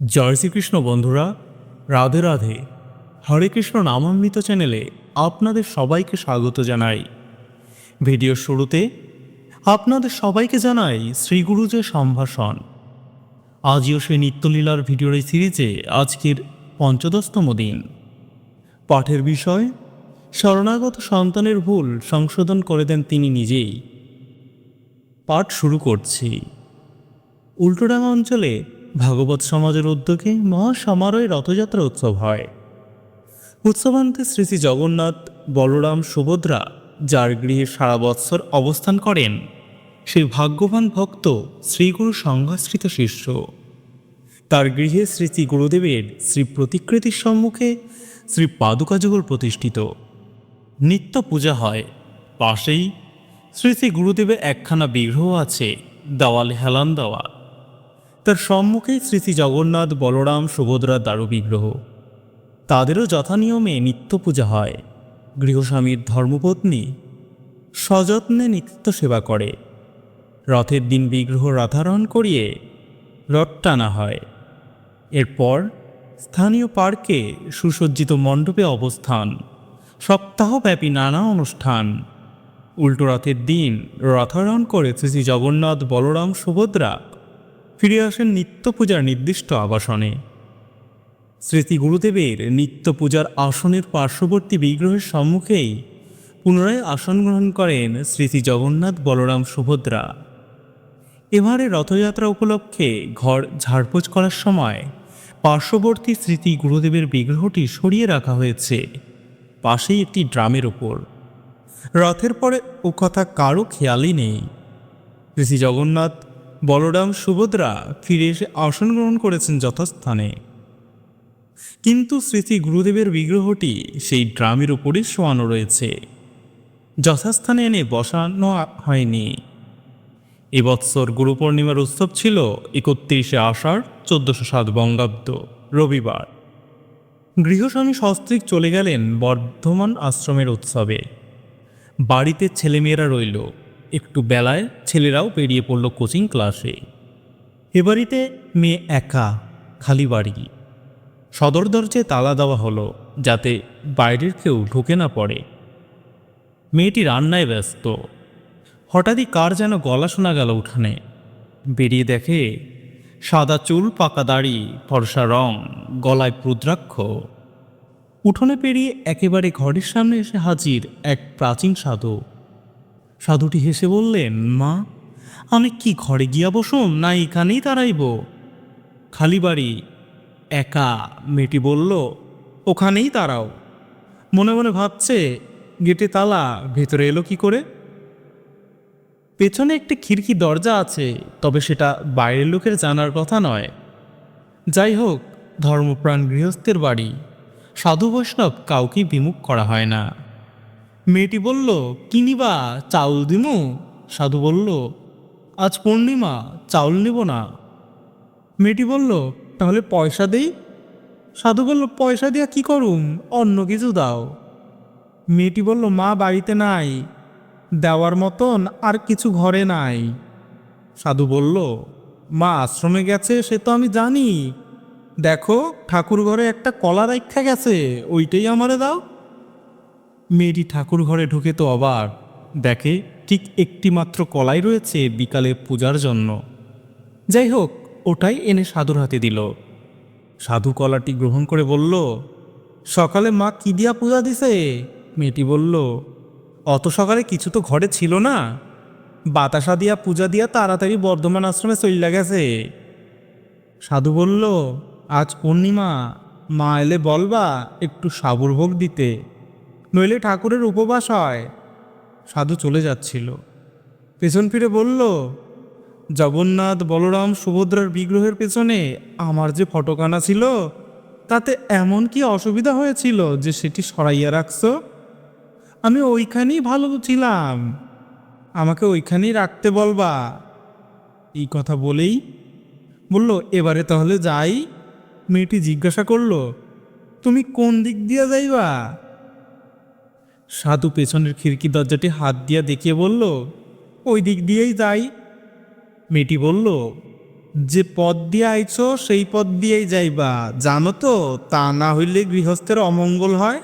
জয় শ্রীকৃষ্ণ বন্ধুরা, রাধে রাধে। হরে কৃষ্ণ নামামৃত চ্যানেলে আপনাদের সবাইকে স্বাগত জানাই। ভিডিওর শুরুতে আপনাদের সবাইকে জানাই শ্রীগুরুজের সম্ভাষণ। আজও সেই নিত্যলীলার ভিডিওর এই সিরিজে আজকের পঞ্চদশতম দিন। পাঠের বিষয়, শরণাগত সন্তানের ভুল সংশোধন করে দেন তিনি নিজেই। পাঠ শুরু করছি। উল্টোডাঙ্গা অঞ্চলে ভাগবত সমাজের উদ্যোগে মহাসমারোহে রথযাত্রা উৎসব হয়। উৎসবান্তে শ্রী শ্রী জগন্নাথ, বলরাম, সুভদ্রা, যার গৃহে সারা বৎসর অবস্থান করেন, সেই ভাগ্যবান ভক্ত শ্রীগুরু সংঘাশ্রিত শিষ্য। তার গৃহে শ্রী শ্রী গুরুদেবের শ্রী প্রতিকৃতির সম্মুখে শ্রী পাদুকাযুগল প্রতিষ্ঠিত। নিত্য পূজা হয়। পাশেই শ্রী শ্রী গুরুদেবের একখানা বিগ্রহ আছে, দেওয়ালে হেলান দেওয়া। তার সম্মুখেই শ্রী জগন্নাথ, বলরাম সুভদ্রার দারু বিগ্রহ। তাদেরও যথানিয়মে নিত্য পূজা হয়। গৃহস্বামীর ধর্মপত্নী সযত্নে নিত্য সেবা করে। রথের দিন বিগ্রহ রথারোহণ করিয়ে রথ টানা হয়। এরপর স্থানীয় পার্কে সুসজ্জিত মণ্ডপে অবস্থান। সপ্তাহব্যাপী নানা অনুষ্ঠান। উল্টো রথের দিন রথারোহণ করে শ্রী জগন্নাথ, বলরাম, সুভদ্রা ফিরে আসেন নিত্য পূজার নির্দিষ্ট আবাসনে। স্মৃতি গুরুদেবের নিত্য পূজার আসনের পার্শ্ববর্তী বিগ্রহের সম্মুখেই পুনরায় আসন গ্রহণ করেন স্মৃতি জগন্নাথ বলরাম সুভদ্রা। এবারে রথযাত্রা উপলক্ষে ঘর ঝাড়পোছ করার সময় পার্শ্ববর্তী স্মৃতি গুরুদেবের বিগ্রহটি সরিয়ে রাখা হয়েছে, পাশেই একটি ড্রামের ওপর রথের পরে ও কথা কারও খেয়ালই নেই। শ্রী জগন্নাথ বলরাম সুভদ্রা ফিরে এসে আসন গ্রহণ করেছেন যথাস্থানে। কিন্তু স্মৃতি গুরুদেবের বিগ্রহটি সেই ড্রামের উপরই শোয়ানো রয়েছে। যথাস্থানে এনে বসানো হয়নি। এবৎসর গুরু পূর্ণিমার উৎসব ছিল একত্রিশে আষাঢ় চোদ্দশো সাত বঙ্গাব্দ, রবিবার। গৃহস্বামী সস্ত্রীক চলে গেলেন বর্ধমান আশ্রমের উৎসবে। বাড়িতে ছেলেমেয়েরা রইল। একটু বেলায় ছেলেরাও বেরিয়ে পড়ল কোচিং ক্লাসে। এ বাড়িতে মেয়ে একা, খালি বাড়ি। সদর দরজে তালা দেওয়া হলো যাতে বাইরের কেউ ঢুকে না পড়ে। মেয়েটি রান্নায় ব্যস্ত। হঠাৎই কার যেন গলা শোনা গেল উঠানে। বেরিয়ে দেখে সাদা চুল, পাকা দাড়ি, ফর্সা রং, গলায় প্রুদ্রাক্ষ উঠোনে পেরিয়ে একেবারে ঘরের সামনে এসে হাজির এক প্রাচীন সাধু। সাধুটি হেসে বললেন, মা, আমি কি ঘরে গিয়া বসুম না এখানেই দাঁড়াইব? খালি বাড়ি একা, মেয়েটি বলল, ওখানেই দাঁড়াও। মনে মনে ভাবছে, গেটে তালা, ভেতরে এলো কি করে? পেছনে একটি খিড়কি দরজা আছে, তবে সেটা বাইরের লোকের জানার কথা নয়। যাই হোক, ধর্মপ্রাণ গৃহস্থের বাড়ি। সাধু বৈষ্ণব কাউকেই বিমুখ করা হয় না। মেয়েটি বলল কিনিবা চাউল দিমু? সাধু বলল, আজ পূর্ণিমা, চাউল নিব না। মেয়েটি বলল, তাহলে পয়সা দেই? সাধু বলল, পয়সা দিয়া কি করুম? অন্য কিছু দাও। মেয়েটি বলল, মা বাড়িতে নাই, দেওয়ার মতন আর কিছু ঘরে নাই। সাধু বলল, মা আশ্রমে গেছে, সে তো আমি জানি। দেখো ঠাকুর ঘরে একটা কলা রাখা গেছে, ওইটাই আমারে দাও। মেয়েটি ঠাকুর ঘরে ঢুকে তো অবাক। দেখে ঠিক একটি মাত্র কলাই রয়েছে বিকালে পূজার জন্য। যাই হোক ওটাই এনে সাধুর হাতে দিল। সাধু কলাটি গ্রহণ করে বলল, সকালে মা কি দিয়া পূজা দিছে? মেয়েটি বলল, অত সকালে কিছু তো ঘরে ছিল না। বাতাসা দিয়া পূজা দিয়া তাড়াতাড়ি বর্ধমান আশ্রমে চইলা গেছে। সাধু বলল, আজ পূর্ণিমা, মা এলে বলবা একটু সাবুর ভোগ দিতে। নইলে ঠাকুরের উপবাস হয়। সাধু চলে যাচ্ছিল। পেছন ফিরে বলল, জগন্নাথ বলরাম সুভদ্রার বিগ্রহের পেছনে আমার যে ফটোকানা ছিল, তাতে এমন কি অসুবিধা হয়েছিল যে সেটি সরাইয়া রাখছো? আমি ওইখানেই ভালো ছিলাম। আমাকে ওইখানেই রাখতে বলবা। এই কথা বলেই বলল, এবারে তাহলে যাই। মেয়েটি জিজ্ঞাসা করল, তুমি কোন দিক দিয়ে যাইবা? সাধু পেছনের খিড়কি দরজাটি হাত দিয়া দেখিয়ে বলল, ওই দিক দিয়েই যাই। মেয়েটি বলল, যে পথ দিয়ে আইছ, সেই পথ দিয়েই যাইবা। জানো তো, তা না হইলে গৃহস্থের অমঙ্গল হয়?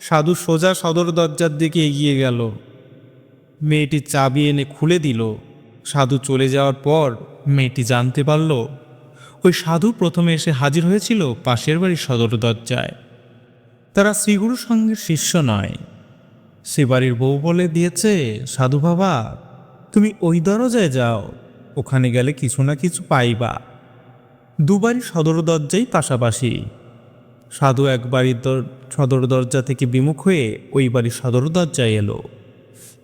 সাধু সোজা সদর দরজার দিকে এগিয়ে গেল। মেয়েটি চাবি এনে খুলে দিল। সাধু চলে যাওয়ার পর মেয়েটি জানতে পারল, ওই সাধু প্রথমে এসে হাজির হয়েছিল পাশের বাড়ির সদর দরজায়। তারা শ্রীগুরু সঙ্গের শিষ্য নয়। সে বাড়ির বউ বলে দিয়েছে, সাধু বাবা, তুমি ওই দরজায় যাও, ওখানে গেলে কিছু না কিছু পাইবা। দুবারই সদর দরজাই পাশাপাশি। সাধু এক বাড়ির সদর দরজা থেকে বিমুখ হয়ে ওই বাড়ির সদর দরজায় এলো।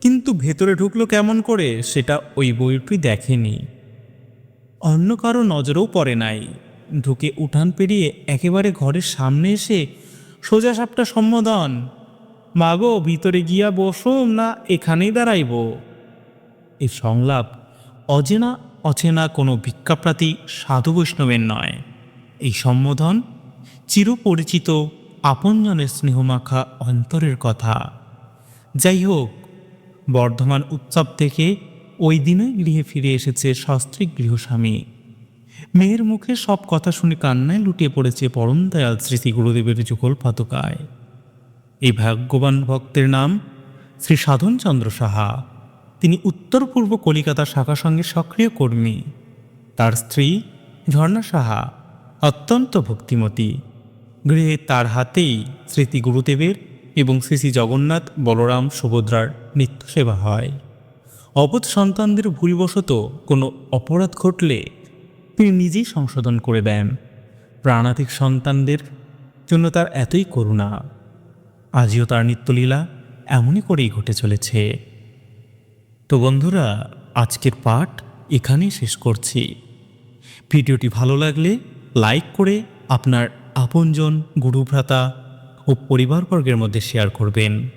কিন্তু ভেতরে ঢুকলো কেমন করে সেটা ওই বইটি দেখেনি। অন্য কারও নজরেও পড়ে নাই। ঢুকে উঠান পেরিয়ে একেবারে ঘরের সামনে এসে সোজা সাপটা সম্বোধন, মাগো, ভিতরে গিয়া বসুম না এখানেই দাঁড়াইব। এই সংলাপ অজেনা অচেনা কোনো ভিক্ষাপ্রাতি সাধু বৈষ্ণবের নয়। এই সম্বোধন চিরপরিচিত আপনজনের স্নেহমাখা অন্তরের কথা। যাই হোক বর্ধমান উৎসব থেকে ওই দিনই গৃহে ফিরে এসেছে সস্ত্রীক গৃহস্বামী। মেয়ের মুখে সব কথা শুনে কান্নায় লুটিয়ে পড়েছে পরম দয়াল স্মৃতি গুরুদেবের যুগল পাতকায় এই ভাগ্যবান ভক্তের নাম শ্রী সাধনচন্দ্র সাহা। তিনি উত্তর পূর্ব কলিকাতা শাখা সঙ্গে সক্রিয় কর্মী। তার স্ত্রী ঝর্ণা সাহা অত্যন্ত ভক্তিমতী। গৃহে তার হাতেই স্মৃতি গুরুদেবের এবং শ্রী শ্রী জগন্নাথ বলরাম সুভদ্রার নিত্য সেবা হয়। অবধ সন্তানদের ভুলবশত কোনো অপরাধ ঘটলে তিনি নিজেই সংশোধন করে দেন। প্রাণাধিক সন্তানদের জন্য তার এতই করুণা। আজও তার নিত্যলীলা এমনই করেই ঘটে চলেছে। তো বন্ধুরা, আজকের পাঠ এখানেই শেষ করছি। ভিডিওটি ভালো লাগলে লাইক করে আপনার আপনজন, গুরুভ্রাতা ও পরিবারবর্গের মধ্যে শেয়ার করবেন।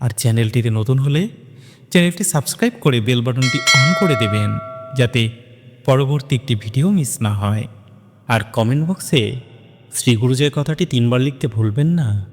আর চ্যানেলটিতে নতুন হলে চ্যানেলটি সাবস্ক্রাইব করে বেল বাটনটি অন করে দেবেন, যাতে পরবর্তী একটি ভিডিও মিস না হয়। আর কমেন্ট বক্সে শ্রী গুরুজয় কথাটি তিনবার লিখতে ভুলবেন না।